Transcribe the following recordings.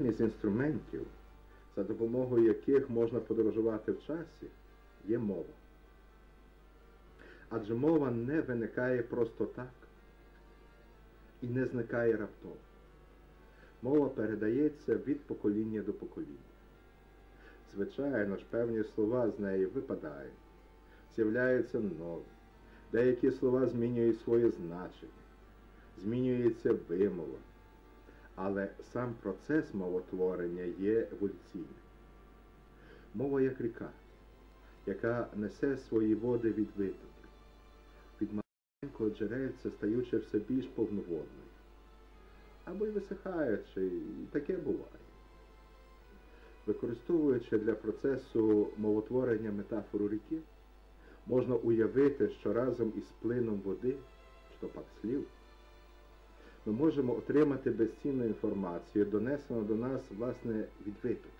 Із інструментів, за допомогою яких можна подорожувати в часі, є мова. Адже мова не виникає просто так і не зникає раптово. Мова передається від покоління до покоління. Звичайно ж, певні слова з неї випадають, з'являються нові. Деякі слова змінюють своє значення, змінюється вимова. Але сам процес мовотворення є еволюційним. Мова як ріка, яка несе свої води від витоків, від маленького джерельця стаючи все більш повноводною. Або й висихаючи, і таке буває. Використовуючи для процесу мовотворення метафору ріки, можна уявити, що разом із плином води, що пак слів, ми можемо отримати безцінну інформацію, донесену до нас, власне, від витоків,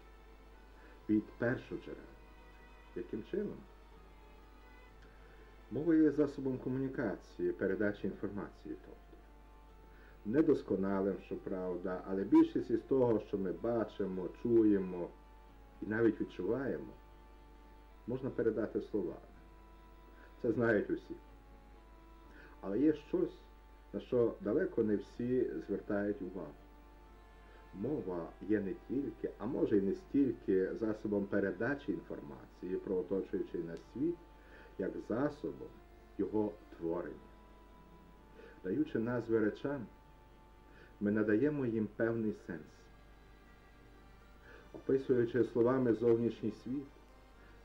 від першого джерела. Яким чином? Мова є засобом комунікації, передачі інформації, тобто. Недосконалим, щоправда, але більшість із того, що ми бачимо, чуємо і навіть відчуваємо, можна передати словами. Це знають усі. Але є щось, на що далеко не всі звертають увагу. Мова є не тільки, а може й не стільки засобом передачі інформації про оточуючий нас світ, як засобом його творення. Даючи назви речам, ми надаємо їм певний сенс. Описуючи словами зовнішній світ,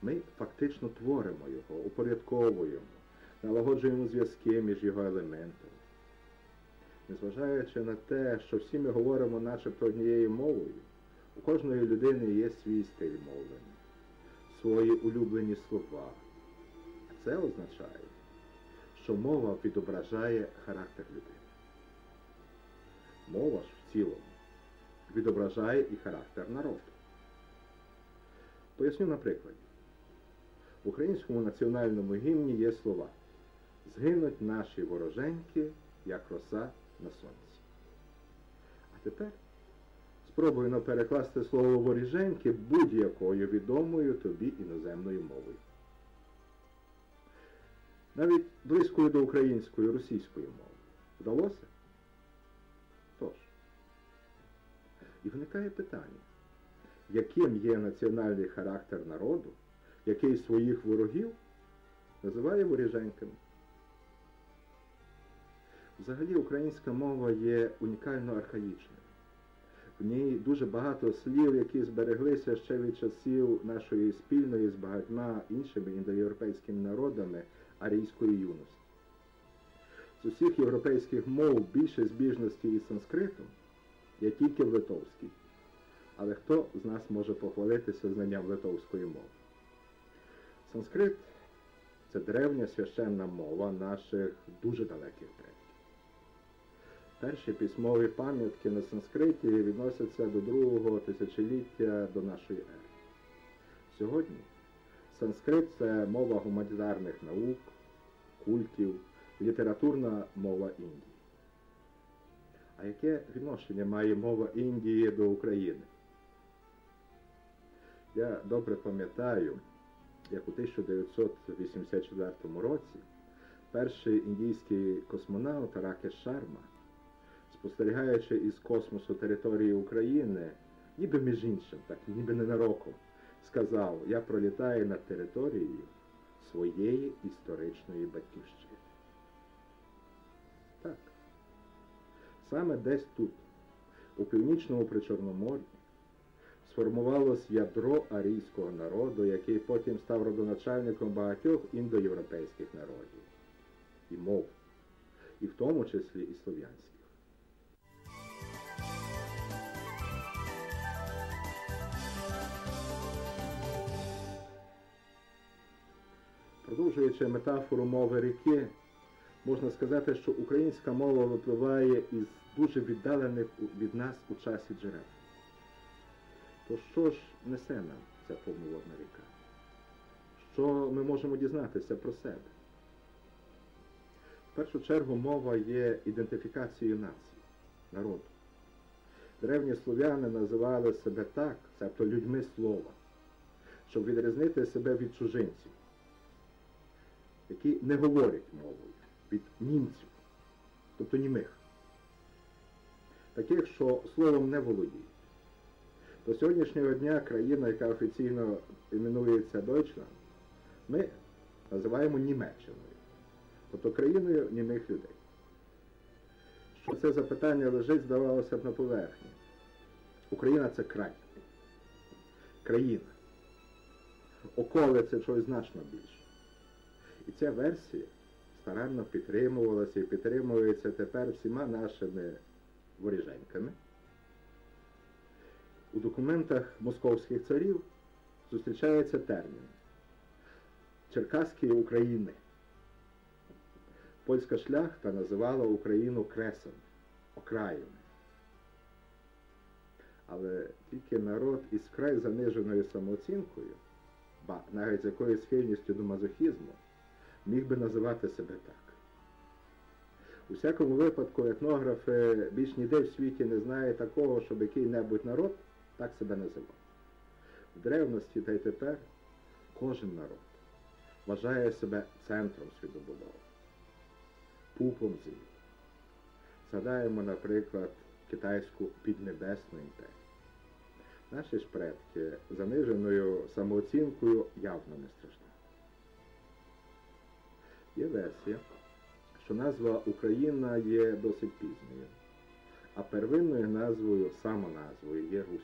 ми фактично творимо його, упорядковуємо, налагоджуємо зв'язки між його елементами. Незважаючи на те, що всі ми говоримо начебто однією мовою, у кожної людини є свій стиль мовлення, свої улюблені слова. А це означає, що мова відображає характер людини. Мова ж в цілому відображає і характер народу. Поясню на прикладі. В українському національному гімні є слова Згинуть наші вороженьки, як роса на сонці. А тепер спробуємо перекласти слово воріженьки будь-якою відомою тобі іноземною мовою. Навіть близькою до української російської мови. Вдалося? Тож. І виникає питання, яким є національний характер народу, який своїх ворогів називає воріженьками. Взагалі українська мова є унікально архаїчною. В ній дуже багато слів, які збереглися ще від часів нашої спільної з багатьма іншими індоєвропейськими народами арійської юності. З усіх європейських мов більше збіжності із санскритом є тільки в литовській. Але хто з нас може похвалитися знанням литовської мови? Санскрит це древня священна мова наших дуже далеких предків. Перші письмові пам'ятки на санскриті відносяться до другого тисячоліття до нашої ери. Сьогодні санскрит це мова гуманітарних наук, культів, літературна мова Індії. А яке відношення має мова Індії до України? Я добре пам'ятаю, як у 1984 році перший індійський космонавт Ракеш Шарма, спостерігаючи із космосу території України, ніби між іншим, так ніби ненароком, сказав, я пролітаю над територією своєї історичної батьківщини. Так. Саме десь тут, у північному Причорномор'ї, сформувалось ядро арійського народу, який потім став родоначальником багатьох індоєвропейських народів і мов, і в тому числі і слов'янських. Продовжуючи метафору мови ріки, можна сказати, що українська мова випливає із дуже віддалених від нас у часі джерел. То що ж несе нам ця повноводна ріка? Що ми можемо дізнатися про себе? В першу чергу мова є ідентифікацією нації, народу. Древні слов'яни називали себе так, тобто людьми слова, щоб відрізнити себе від чужинців, які не говорять мовою, від німців, тобто німих, таких, що словом не володіють. До сьогоднішнього дня країна, яка офіційно іменується Deutschland, ми називаємо Німеччиною, тобто країною німих людей. Що це запитання лежить, здавалося б, на поверхні. Україна це край. Країна. Околи це чогось значно більше. І ця версія старанно підтримувалася і підтримується тепер всіма нашими воріженьками. У документах московських царів зустрічається термін Черкаської України. Польська шляхта називала Україну кресом, окраїни. Але тільки народ із край заниженою самооцінкою, ба навіть з якоюсь схильністю до мазохізму, міг би називати себе так. У всякому випадку етнографи більш ніде в світі не знає такого, щоб який-небудь народ так себе називав. В древності та й тепер кожен народ вважає себе центром світобудови, пупом землі. Згадаємо, наприклад, китайську піднебесну імперію. Наші ж предки заниженою самооцінкою явно не страждали. Є версія, що назва Україна є досить пізньою, а первинною назвою, самоназвою є Русь.